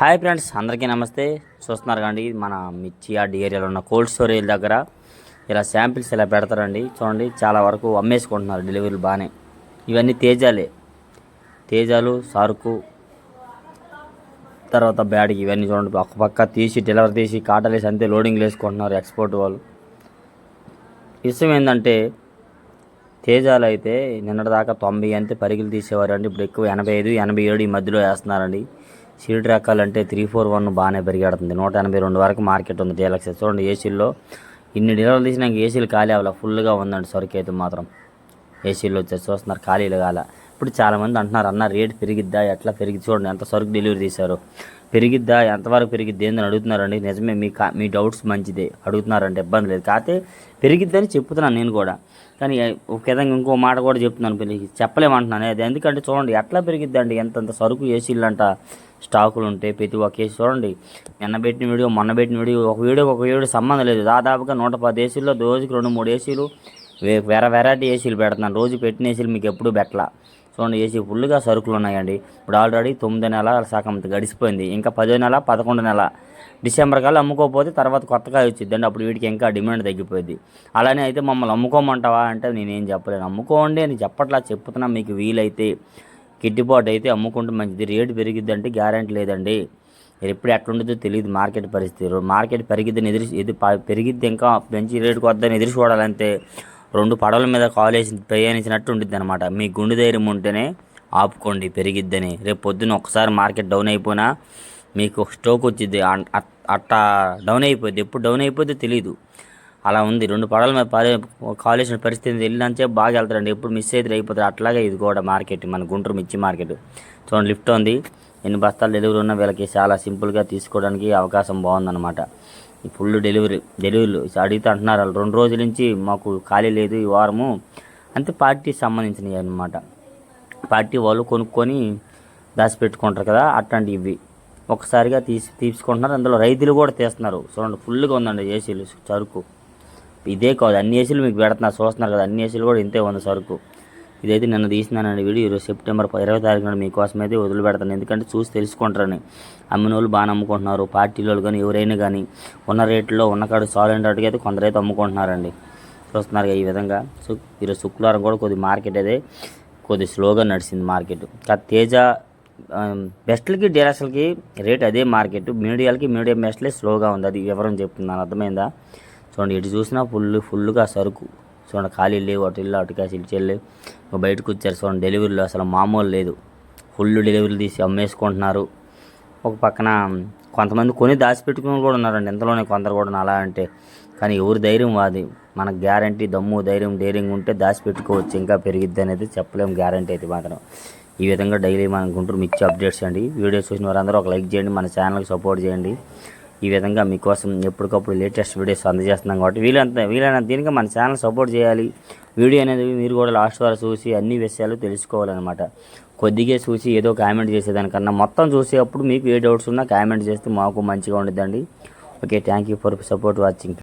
Hi friends అందరికీ నమస్తే. చూస్తున్నారు కండి మన మిర్చి యార్డ్ ఏరియాలో ఉన్న కోల్డ్ స్టోరేజ్ దగ్గర ఇలా శాంపిల్స్ ఇలా పెడతారండి. చూడండి చాలా వరకు అమ్మేసుకుంటున్నారు డెలివరీలు బాగానే. ఇవన్నీ తేజాలే. తేజాలు సరుకు తర్వాత బ్యాడ్కి ఇవన్నీ చూడండి ఒక పక్క తీసి డెలివరీ తీసి కాటలేసి అంతే లోడింగ్లు వేసుకుంటున్నారు ఎక్స్పోర్ట్ వాళ్ళు. విషయం ఏంటంటే తేజాలు అయితే నిన్నటిదాకా తొంభై అంతే పరిగిలు తీసేవారండి. ఇప్పుడు ఎక్కువ ఎనభై ఐదు ఎనభై ఏడు ఈ మధ్యలో వేస్తున్నారండి. షీల్డ్ రకాలంటే త్రీ ఫోర్ వన్ బాగానే పెరిగాడుతుంది. నూట ఎనభై రెండు వరకు మార్కెట్ ఉంది డీలక్స్ చూడండి ఏసీల్లో ఇన్ని డీలర్లు తీసినాక ఏసీలు ఖాళీ అవ్వాలి ఫుల్గా ఉందండి సరుకు అయితే మాత్రం. ఏసీలో వచ్చేసి చూస్తున్నారు ఖాళీలు కాల. ఇప్పుడు చాలామంది అంటున్నారు అన్న రేట్ పెరిగిద్దా? ఎట్లా పెరిగి చూడండి ఎంత సరుకు డెలివరీ తీశారు. పెరిగిద్దా? ఎంతవరకు పెరిగిద్ది? ఏందని అడుగుతున్నారండి. నిజమే మీ కా మీ డౌట్స్ మంచిదే అడుగుతున్నారంటే ఇబ్బంది లేదు. కాకపోతే పెరిగిద్దని చెప్తున్నాను నేను కూడా. కానీ ఒక విధంగా ఇంకో మాట కూడా చెప్తున్నాను పెరిగి చెప్పలేమంటున్నాను. అది ఎందుకంటే చూడండి ఎట్లా పెరిగిద్దండి? ఎంతంత సరుకు ఏసీలు అంట స్టాకులు ఉంటాయి ప్రతి ఒక్క ఏసీ చూడండి. నిన్న పెట్టిన వీడియో మొన్న పెట్టిన వీడియో ఒక వీడియోకి ఒక వీడియో సంబంధం లేదు. దాదాపుగా నూట పది ఏసీల్లో రోజుకి రెండు మూడు ఏసీలు వేరే వెరైటీ ఏసీలు పెడుతున్నాను. రోజు పెట్టిన ఏసీలు మీకు ఎప్పుడూ పెట్టలా. చూడండి ఏసీ ఫుల్గా సరుకులు ఉన్నాయండి. ఇప్పుడు ఆల్రెడీ తొమ్మిదో నెల సగం గడిచిపోయింది. ఇంకా పదో నెల పదకొండు నెల. డిసెంబర్ కల్లా అమ్ముకోకపోతే తర్వాత కొత్తగా వచ్చిందండి అప్పుడు వీటికి ఇంకా డిమాండ్ తగ్గిపోయింది. అలానే అయితే మమ్మల్ని అమ్ముకోమంటావా అంటే నేనేం చెప్పలేను. అమ్ముకోండి అని చెప్పట్లా చెప్తున్నా మీకు వీలైతే. గిట్టుబాటు అయితే అమ్ముకుంటే మంచిది. రేటు పెరిగిద్ది అంటే గ్యారంటీ లేదండి. ఎప్పుడు ఎట్లుండదో తెలియదు మార్కెట్ పరిస్థితి. మార్కెట్ పెరిగిద్దని ఎదురు ఇది ప- పెరిగిద్ది ఇంకా మంచి రేటుకు వద్దని ఎదురు చూడాలంటే రెండు పడవల మీద కాలేసి ప్రయాణించినట్టు ఉంటుంది అనమాట మీ గుండె ధైర్యం ఉంటేనే ఆపుకోండి పెరిగిద్దని. రేపు పొద్దున్న ఒకసారి మార్కెట్ డౌన్ అయిపోయినా మీకు స్టోక్ వచ్చింది అట్టా డౌన్ అయిపోద్ది. ఎప్పుడు డౌన్ అయిపోద్దో తెలియదు అలా ఉంది. రెండు పడవల మీద పరి కాలేసిన పరిస్థితి వెళ్ళినంచే బాగా వెళ్తారండి. ఎప్పుడు మిస్ అయితే అయిపోతారు. అట్లాగే ఇది కూడా మార్కెట్. మన గుంటూరు మిర్చి మార్కెట్. చూడండి లిఫ్ట్ ఉంది. ఎన్ని బస్తాలు డెలివరీ ఉన్నా వీళ్ళకి చాలా సింపుల్గా తీసుకోవడానికి అవకాశం బాగుందన్నమాట. ఫుల్ డెలివరీ డెలివరీలు. అడిగితే అంటున్నారు వాళ్ళు రెండు రోజుల నుంచి మాకు ఖాళీ లేదు ఈ వారము అంతే పార్టీకి సంబంధించినవి అన్నమాట. పార్టీ వాళ్ళు కొనుక్కొని దాచిపెట్టుకుంటారు కదా అట్లాంటి ఇవి. ఒకసారిగా తీసి తీసుకుంటున్నారు అందులో రైతులు కూడా తీస్తున్నారు. చూడండి ఫుల్గా ఉందండి ఏసీలు సరుకు. ఇదే కాదు అన్ని ఏసీలు మీకు పెడుతున్నారు చూస్తున్నారు కదా అన్ని ఏసీలు కూడా ఇంతే ఉంది సరుకు. ఇదైతే నిన్న తీసినానండి వీడియో. ఈరోజు సెప్టెంబర్ ఇరవై తారీఖు నాడు మీకోసం అయితే వదిలిపెడతాను. ఎందుకంటే చూసి తెలుసుకుంటారని అమ్మిన వాళ్ళు బాగా అమ్ముకుంటున్నారు. పార్టీ వాళ్ళు కానీ ఎవరైనా కానీ ఉన్న రేట్లో ఉన్న కాడు సాలిడ్ రేటుకి అయితే కొందరైతే అమ్ముకుంటున్నారండి. చూస్తున్నారు ఈ విధంగా. సో ఈరోజు శుక్రవారం కూడా కొద్ది మార్కెట్ అయితే కొద్ది స్లోగా నడిచింది మార్కెట్. తేజ బెస్ట్లకి డీలర్స్లకి రేట్ అదే మార్కెట్. మీడియాలకి మీడియం బెస్ట్లే స్లోగా ఉంది. అది వివరం చెప్తున్నాను. అర్థమైందా? చూడండి ఇటు చూసినా ఫుల్ ఫుల్గా సరుకు. చూడండి ఖాళీ లేవు అటు ఇల్లు అటు క్యాష్ ఇటు లేవు. బయటకు వచ్చారు చూడండి డెలివరీలు అసలు మామూలు లేదు. ఫుల్ డెలివరీలు తీసి అమ్మేసుకుంటున్నారు. ఒక పక్కన కొంతమంది కొని దాచిపెట్టుకుని కూడా ఉన్నారండి ఎంతలోనే కొందరు కూడా అలా అంటే. కానీ ఎవరి ధైర్యం వాది? మనకు గ్యారంటీ దమ్ము ధైర్యం డైరింగ్ ఉంటే దాచిపెట్టుకోవచ్చు ఇంకా పెరిగిద్ది అనేది చెప్పలేము గ్యారంటీ అయితే మాత్రం. ఈ విధంగా డైలీ మన గుంటూరు మిర్చి అప్డేట్స్ అండి. వీడియోస్ చూసిన వారందరూ ఒక లైక్ చేయండి మన ఛానల్కి సపోర్ట్ చేయండి. ఈ విధంగా మీకోసం ఎప్పటికప్పుడు లేటెస్ట్ వీడియోస్ అందజేస్తున్నాం కాబట్టి వీలంత వీలైనంత దీనికి మన ఛానల్ సపోర్ట్ చేయాలి. వీడియో అనేది మీరు కూడా లాస్ట్ వరకు చూసి అన్ని విషయాలు తెలుసుకోవాలన్నమాట. కొద్దిగా చూసి ఏదో కామెంట్ చేసేదానికన్నా మొత్తం చూసేటప్పుడు మీకు ఏ డౌట్స్ ఉన్నా కామెంట్ చేస్తే మాకు మంచిగా ఉండదండి okay thank you for support watching.